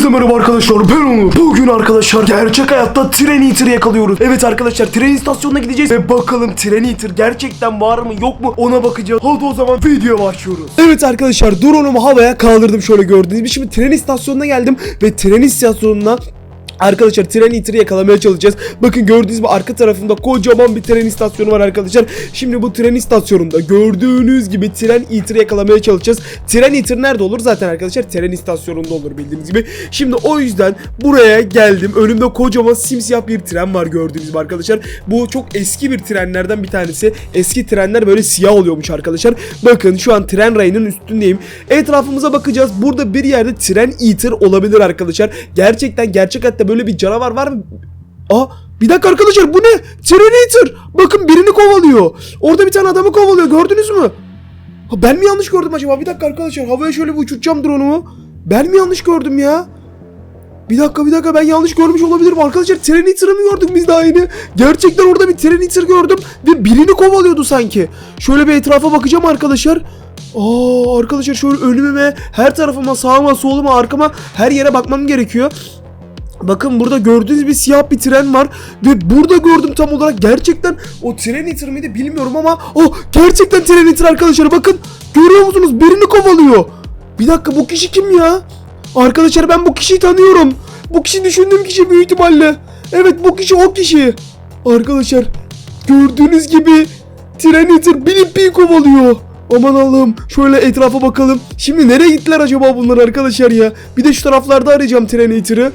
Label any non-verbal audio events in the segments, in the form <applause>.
Hepinize merhaba arkadaşlar ben Onur. Bugün arkadaşlar gerçek hayatta tren eater'ı yakalıyoruz. Evet arkadaşlar tren istasyonuna gideceğiz ve bakalım tren eater gerçekten var mı yok mu ona bakacağız. Hadi o zaman videoya başlıyoruz. Evet arkadaşlar drone'umu havaya kaldırdım şöyle gördüğünüz gibi. Şimdi tren istasyonuna geldim ve tren istasyonuna Arkadaşlar tren eater'ı yakalamaya çalışacağız. Bakın gördüğünüz gibi arka tarafında kocaman bir tren istasyonu var arkadaşlar. Şimdi bu tren istasyonunda gördüğünüz gibi tren eater'ı yakalamaya çalışacağız. Tren eater nerede olur? Zaten arkadaşlar tren istasyonunda olur bildiğiniz gibi. Şimdi o yüzden buraya geldim. Önümde kocaman simsiyah bir tren var gördüğünüz gibi arkadaşlar. Bu çok eski bir trenlerden bir tanesi. Eski trenler böyle siyah oluyormuş arkadaşlar. Bakın şu an tren rayının üstündeyim. Etrafımıza bakacağız. Burada bir yerde tren eater olabilir arkadaşlar. Gerçekten gerçek hayatta böyle bir canavar var mı? Aa bir dakika arkadaşlar bu ne? Terminator. Bakın birini kovalıyor. Orada bir tane adamı kovalıyor gördünüz mü? Ha, ben mi yanlış gördüm acaba? Bir dakika arkadaşlar havaya şöyle bir uçuracağım drone'umu. Ben mi yanlış gördüm ya? Bir dakika bir dakika ben yanlış görmüş olabilirim. Arkadaşlar Terminator'ı mı gördük biz daha yeni? Gerçekten orada bir Terminator gördüm ve birini kovalıyordu sanki. Şöyle bir etrafa bakacağım arkadaşlar. Aa arkadaşlar şöyle önüme, her tarafıma, sağıma, soluma, arkama her yere bakmam gerekiyor. Bakın burada gördüğünüz bir siyah bir tren var ve burada gördüm tam olarak gerçekten o tren eater miydi bilmiyorum ama o gerçekten tren eater arkadaşlar bakın görüyor musunuz birini kovalıyor. Bir dakika bu kişi kim ya? Arkadaşlar ben bu kişiyi tanıyorum. Bu kişi düşündüğüm kişi büyük ihtimalle. Evet bu kişi o kişi. Arkadaşlar gördüğünüz gibi tren eater Blippi'yi kovalıyor. Aman Allah'ım şöyle etrafa bakalım. Şimdi nereye gittiler acaba bunlar arkadaşlar ya? Bir de şu taraflarda arayacağım tren eater'ı.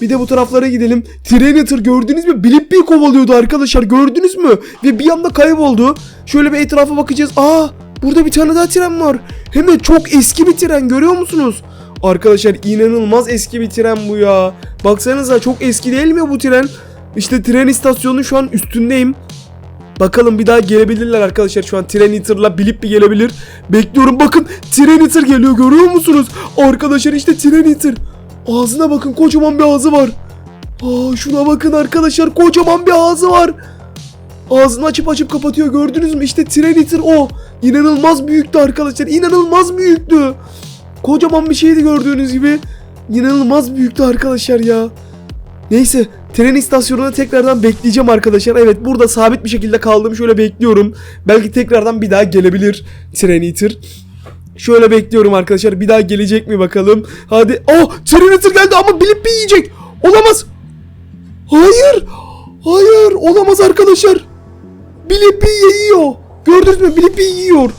Bir de bu taraflara gidelim. Trenator gördünüz mü? Blippi'yi kovalıyordu arkadaşlar gördünüz mü? Ve bir anda kayboldu. Şöyle bir etrafa bakacağız. Aa burada bir tane daha tren var. Hem de çok eski bir tren görüyor musunuz? Arkadaşlar inanılmaz eski bir tren bu ya. Baksanıza çok eski değil mi bu tren? İşte tren istasyonunun şu an üstündeyim. Bakalım bir daha gelebilirler arkadaşlar. Şu an Tren Eater'la Blippi gelebilir. Bekliyorum bakın Tren Eater geliyor görüyor musunuz? Arkadaşlar işte Tren Eater. Ağzına bakın kocaman bir ağzı var. Aa şuna bakın arkadaşlar kocaman bir ağzı var. Ağzını açıp açıp kapatıyor gördünüz mü? İşte Tren Eater o. İnanılmaz büyüktü arkadaşlar. İnanılmaz büyüktü. Kocaman bir şeydi gördüğünüz gibi. İnanılmaz büyüktü arkadaşlar ya. Neyse tren istasyonuna tekrardan bekleyeceğim arkadaşlar. Evet burada sabit bir şekilde kaldım. Şöyle bekliyorum. Belki tekrardan bir daha gelebilir tren eater. Şöyle bekliyorum arkadaşlar. Bir daha gelecek mi bakalım. Hadi. Oh tren eater geldi ama Blippi yiyecek. Olamaz. Hayır. Hayır olamaz arkadaşlar. Blippi yiyor. Gördünüz mü? Blippi yiyor.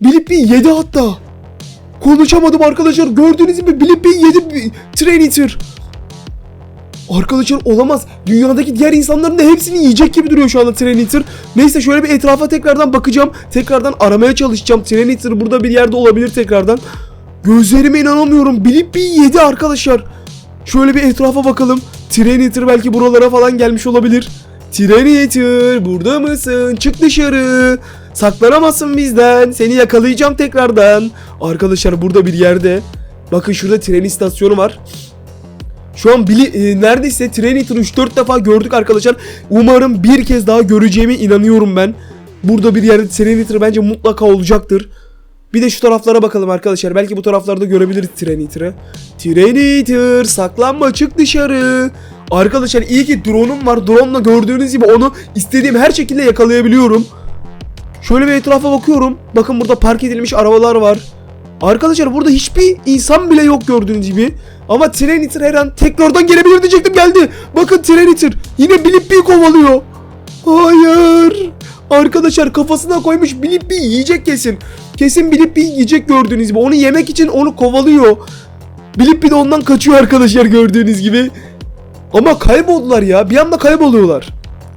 Blippi yedi hatta. Konuşamadım arkadaşlar. Gördüğünüz gibi Blippi yedi tren eater. Arkadaşlar olamaz. Dünyadaki diğer insanların da hepsini yiyecek gibi duruyor şu anda Tren Eater. Neyse şöyle bir etrafa tekrardan bakacağım. Tekrardan aramaya çalışacağım. Tren Eater burada bir yerde olabilir tekrardan. Gözlerime inanamıyorum. Bilip bir yedi arkadaşlar. Şöyle bir etrafa bakalım. Tren Eater belki buralara falan gelmiş olabilir. Tren Eater burada mısın? Çık dışarı. Saklanamazsın bizden. Seni yakalayacağım tekrardan. Arkadaşlar burada bir yerde. Bakın şurada tren istasyonu var. Şu an bili, e, neredeyse Eater'ı 3-4 defa gördük arkadaşlar. Umarım bir kez daha göreceğime inanıyorum ben. Burada bir yerde Eater bence mutlaka olacaktır. Bir de şu taraflara bakalım arkadaşlar. Belki bu taraflarda görebiliriz. Tren Eater saklanma çık dışarı. Arkadaşlar iyi ki drone'um var. Drone'la gördüğünüz gibi onu istediğim her şekilde yakalayabiliyorum. Şöyle bir etrafa bakıyorum. Bakın burada park edilmiş arabalar var. Arkadaşlar burada hiçbir insan bile yok gördüğünüz gibi. Ama tren Eater her an tekrardan gelebilir diyecektim geldi. Bakın tren Eater yine Blippi'yi kovalıyor. Hayır. Arkadaşlar kafasına koymuş Blippi yiyecek kesin. Kesin Blippi yiyecek gördüğünüz gibi. Onu yemek için onu kovalıyor. Blippi de ondan kaçıyor arkadaşlar gördüğünüz gibi. Ama kayboldular ya. Bir anda kayboluyorlar.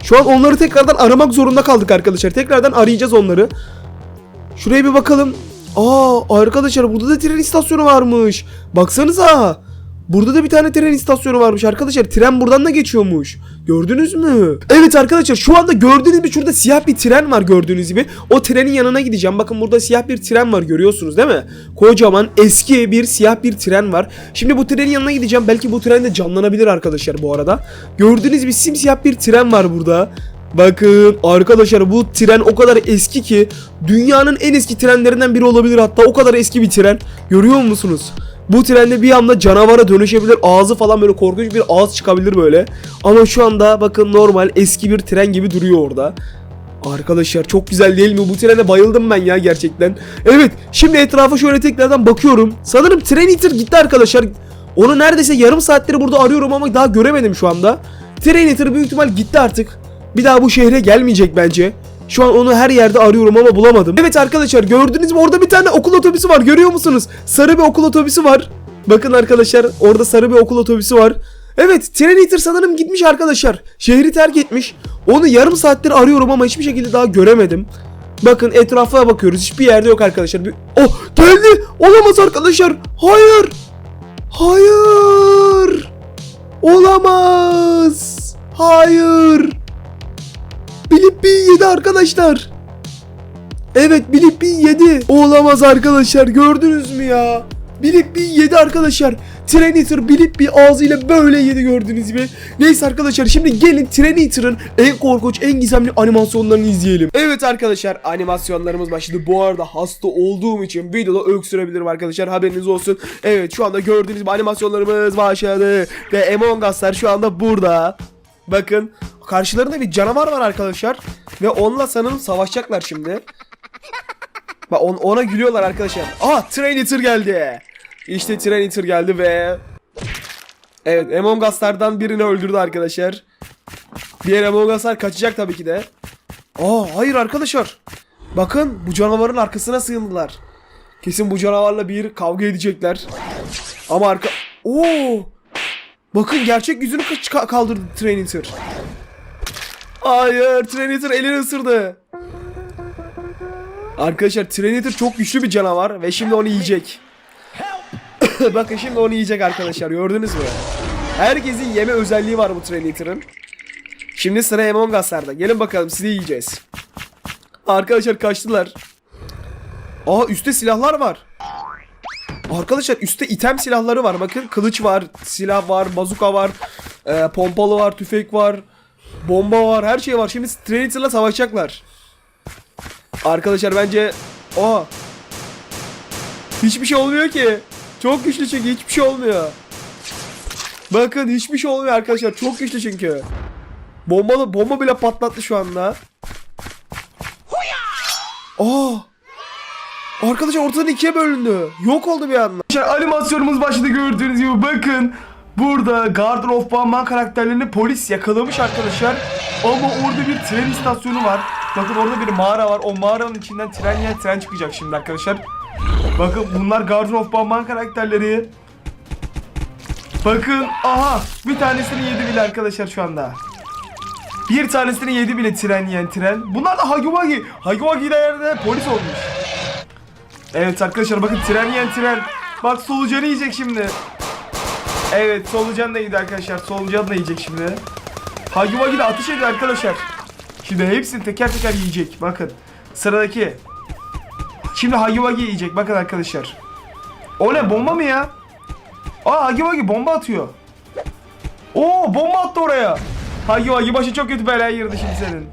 Şu an onları tekrardan aramak zorunda kaldık arkadaşlar. Tekrardan arayacağız onları. Şuraya bir bakalım. Aa arkadaşlar burada da tren istasyonu varmış. Baksanıza. Burada da bir tane tren istasyonu varmış arkadaşlar. Tren buradan da geçiyormuş. Gördünüz mü? Evet arkadaşlar şu anda gördüğünüz gibi şurada siyah bir tren var gördüğünüz gibi. O trenin yanına gideceğim. Bakın burada siyah bir tren var görüyorsunuz değil mi? Kocaman eski bir siyah bir tren var. Şimdi bu trenin yanına gideceğim. Belki bu tren de canlanabilir arkadaşlar bu arada. Gördüğünüz gibi simsiyah bir tren var burada. Bakın arkadaşlar bu tren o kadar eski ki dünyanın en eski trenlerinden biri olabilir hatta o kadar eski bir tren. Görüyor musunuz? Bu trende bir anda canavara dönüşebilir. Ağzı falan böyle korkunç bir ağız çıkabilir böyle. Ama şu anda bakın normal eski bir tren gibi duruyor orada. Arkadaşlar çok güzel değil mi? Bu trene bayıldım ben ya gerçekten. Evet şimdi etrafa şöyle tekrardan bakıyorum. Sanırım tren iter gitti arkadaşlar. Onu neredeyse yarım saattir burada arıyorum ama daha göremedim şu anda. Tren iter büyük ihtimal gitti artık. Bir daha bu şehre gelmeyecek bence. Şu an onu her yerde arıyorum ama bulamadım. Evet arkadaşlar gördünüz mü orada bir tane okul otobüsü var görüyor musunuz? Sarı bir okul otobüsü var. Bakın arkadaşlar orada sarı bir okul otobüsü var. Evet tren iter sanırım gitmiş arkadaşlar. Şehri terk etmiş. Onu yarım saattir arıyorum ama hiçbir şekilde daha göremedim. Bakın etrafa bakıyoruz. Hiçbir yerde yok arkadaşlar. Bir... Oh geldi. Olamaz arkadaşlar. Hayır. Hayır. Olamaz. Hayır. Bilippi yedi arkadaşlar. Evet Bilippi yedi. Olamaz arkadaşlar gördünüz mü ya? Bilippi yedi arkadaşlar. Treniter Bilippi ağzıyla böyle yedi gördüğünüz gibi. Neyse arkadaşlar şimdi gelin Treniter'ın en korkunç en gizemli animasyonlarını izleyelim. Evet arkadaşlar animasyonlarımız başladı. Bu arada hasta olduğum için videoda öksürebilirim arkadaşlar haberiniz olsun. Evet şu anda gördüğünüz gibi animasyonlarımız başladı. Ve Among Us'lar şu anda burada. Bakın karşılarında bir canavar var arkadaşlar. Ve onunla sanırım savaşacaklar şimdi. Bak on- ona gülüyorlar arkadaşlar. Aa Train Eater geldi. İşte Train Eater geldi ve... Evet Among Us'lardan birini öldürdü arkadaşlar. Diğer Among Us'lar kaçacak tabii ki de. Aa hayır arkadaşlar. Bakın bu canavarın arkasına sığındılar. Kesin bu canavarla bir kavga edecekler. Ama arka... Oo! Bakın gerçek yüzünü kaldırdı Train Eater. Hayır Train Eater elini ısırdı. Arkadaşlar Terminator çok güçlü bir canavar ve şimdi onu yiyecek. <coughs> Bakın şimdi onu yiyecek arkadaşlar gördünüz mü? Herkesin yeme özelliği var bu Terminator'ın. Şimdi sıra Among Us'larda. Gelin bakalım sizi yiyeceğiz. Arkadaşlar kaçtılar. Aa üstte silahlar var. Arkadaşlar üstte item silahları var. Bakın kılıç var, silah var, bazuka var, e, pompalı var, tüfek var, bomba var, her şey var. Şimdi Terminator'la savaşacaklar. Arkadaşlar bence o hiçbir şey olmuyor ki. Çok güçlü çünkü hiçbir şey olmuyor. Bakın hiçbir şey olmuyor arkadaşlar. Çok güçlü çünkü. Bombalı bomba bile patlattı şu anda. Aa! Arkadaşlar ortadan ikiye bölündü. Yok oldu bir anda. Arkadaşlar animasyonumuz başladı gördüğünüz gibi bakın. Burada Garden of Batman karakterlerini polis yakalamış arkadaşlar. Ama orada bir tren istasyonu var. Bakın orada bir mağara var. O mağaranın içinden tren yer tren çıkacak şimdi arkadaşlar. Bakın bunlar Garden of Batman karakterleri. Bakın aha bir tanesini yedi bile arkadaşlar şu anda. Bir tanesini yedi bile tren yiyen tren. Bunlar da Hagiwagi. Hagiwagi yerde polis olmuş. Evet arkadaşlar bakın tren yiyen tren. Bak solucanı yiyecek şimdi. Evet solucan da yedi arkadaşlar. Solucan da yiyecek şimdi. Hagiwagi de ateş ediyor arkadaşlar. Şimdi hepsini teker teker yiyecek. Bakın. Sıradaki. Şimdi Hagiwagi yiyecek. Bakın arkadaşlar. O ne bomba mı ya? Aa Hagiwagi bomba atıyor. Oo bomba attı oraya. Hagiwagi başı çok kötü belaya girdi şimdi senin.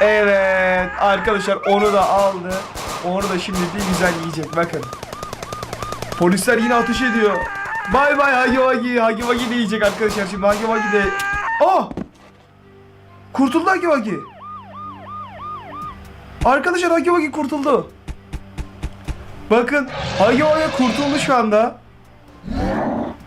Evet arkadaşlar onu da aldı. Onu da şimdi bir güzel yiyecek bakın. Polisler yine ateş ediyor. Bay bay Hagiwagi. Hagiwagi de yiyecek arkadaşlar şimdi Hagiwagi de. Aa! Kurtuldu Hagiwagi. Arkadaşlar Hagiwagi kurtuldu. Bakın Hagiwagi kurtuldu şu anda.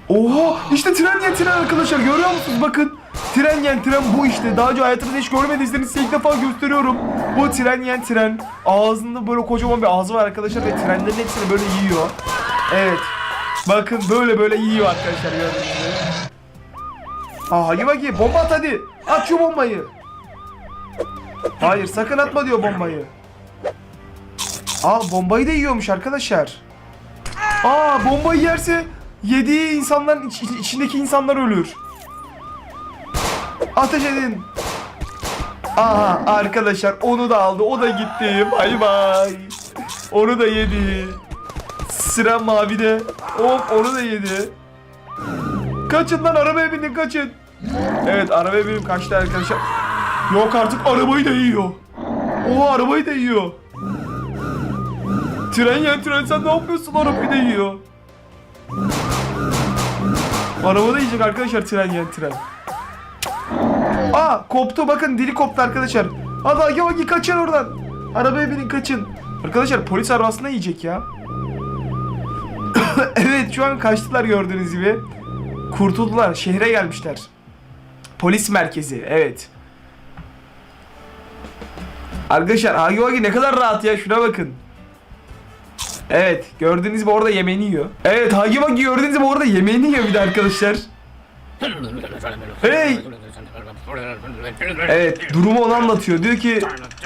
Oha işte tren yen tren arkadaşlar görüyor musunuz bakın. Tren yen tren bu işte. Daha önce hayatınızda hiç görmediyseniz ilk defa gösteriyorum. Bu tren yen tren. Ağzında böyle kocaman bir ağzı var arkadaşlar ve trenlerin hepsini böyle yiyor. Evet. Bakın böyle böyle yiyor arkadaşlar gördüğünüz gibi. Aa hadi bakayım bomba at hadi. At şu bombayı. Hayır sakın atma diyor bombayı. Aa bombayı da yiyormuş arkadaşlar. Aa bombayı yerse yediği insanların iç- içindeki insanlar ölür. Ateş edin. Aha arkadaşlar onu da aldı. O da gitti. Bay bay. Onu da yedi. Sıra mavide. Hop onu da yedi. Kaçın lan arabaya binin kaçın. Evet arabaya binip kaçtı arkadaşlar. Yok artık arabayı da yiyor. Oha arabayı da yiyor. Tren ya tren sen ne yapıyorsun arabayı da yiyor. Araba da yiyecek arkadaşlar tren ya tren. Aa koptu bakın dili koptu arkadaşlar. Hadi Agi Agi kaçın oradan. Arabaya binin kaçın. Arkadaşlar polis arabasında yiyecek ya. <coughs> evet şu an kaçtılar gördüğünüz gibi. Kurtuldular şehre gelmişler. Polis merkezi evet. Arkadaşlar Agi Agi ne kadar rahat ya şuna bakın. Evet gördüğünüz gibi orada yemeğini yiyor. Evet Hagi Vagi gördüğünüz gibi orada yemeğini yiyor bir de arkadaşlar. Hey! Evet durumu onu anlatıyor. Diyor ki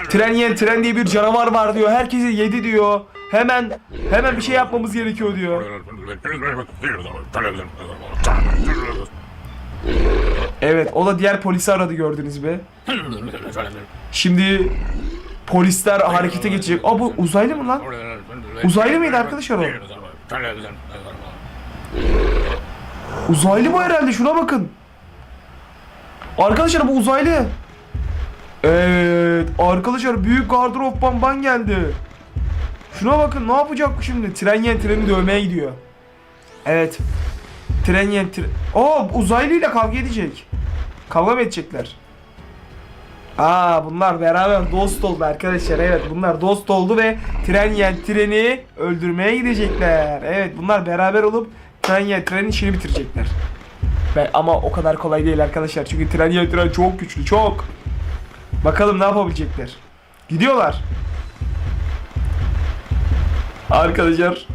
tren yiyen tren diye bir canavar var diyor. Herkesi yedi diyor. Hemen hemen bir şey yapmamız gerekiyor diyor. Evet o da diğer polisi aradı gördüğünüz gibi. Şimdi polisler harekete geçecek. Aa bu uzaylı mı lan? Uzaylı mıydı arkadaşlar o? Uzaylı bu herhalde şuna bakın. Arkadaşlar bu uzaylı. Evet arkadaşlar büyük gardırop bamban geldi. Şuna bakın ne yapacak şimdi? Tren yen treni dövmeye gidiyor. Evet. Tren yen tren... Oo uzaylıyla kavga edecek. Kavga mı edecekler? Aa bunlar beraber dost oldu arkadaşlar. Evet bunlar dost oldu ve tren yen treni öldürmeye gidecekler. Evet bunlar beraber olup tren yen trenin işini bitirecekler. Ve ama o kadar kolay değil arkadaşlar. Çünkü tren tren çok güçlü çok. Bakalım ne yapabilecekler. Gidiyorlar. Arkadaşlar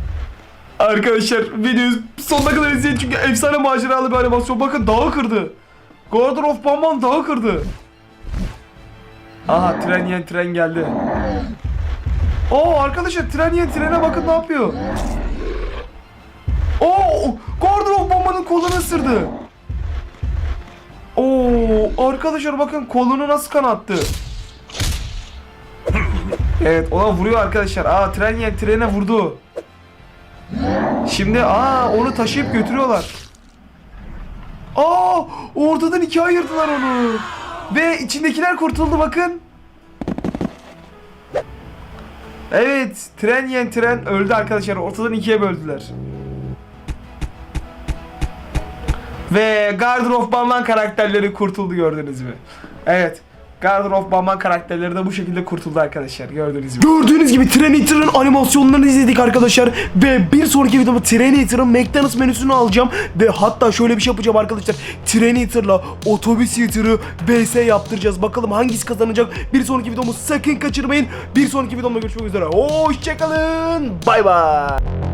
Arkadaşlar videoyu sonuna kadar izleyin çünkü efsane maceralı bir animasyon. Bakın dağı kırdı. Gordon of Bamban dağı kırdı. Aha tren yiyen tren geldi. Oo arkadaşlar tren yiyen trene bakın ne yapıyor. Oo Gordon of Bamban'ın kolunu ısırdı. Oo arkadaşlar bakın kolunu nasıl kanattı. Evet ona vuruyor arkadaşlar. Aa tren yiyen trene vurdu. Şimdi aa onu taşıyıp götürüyorlar. Aa ortadan ikiye ayırdılar onu. Ve içindekiler kurtuldu bakın. Evet tren yiyen tren öldü arkadaşlar. Ortadan ikiye böldüler. Ve Garden of Banman karakterleri kurtuldu gördünüz mü? Evet. Garden of Banman karakterleri de bu şekilde kurtuldu arkadaşlar gördüğünüz gibi. Gördüğünüz gibi Trenator'ın animasyonlarını izledik arkadaşlar. Ve bir sonraki videomda Trenator'ın McDonald's menüsünü alacağım. Ve hatta şöyle bir şey yapacağım arkadaşlar. Trenator'la otobüs yatırı VS yaptıracağız. Bakalım hangisi kazanacak. Bir sonraki videomu sakın kaçırmayın. Bir sonraki videomda görüşmek üzere. Hoşçakalın. Bay bay.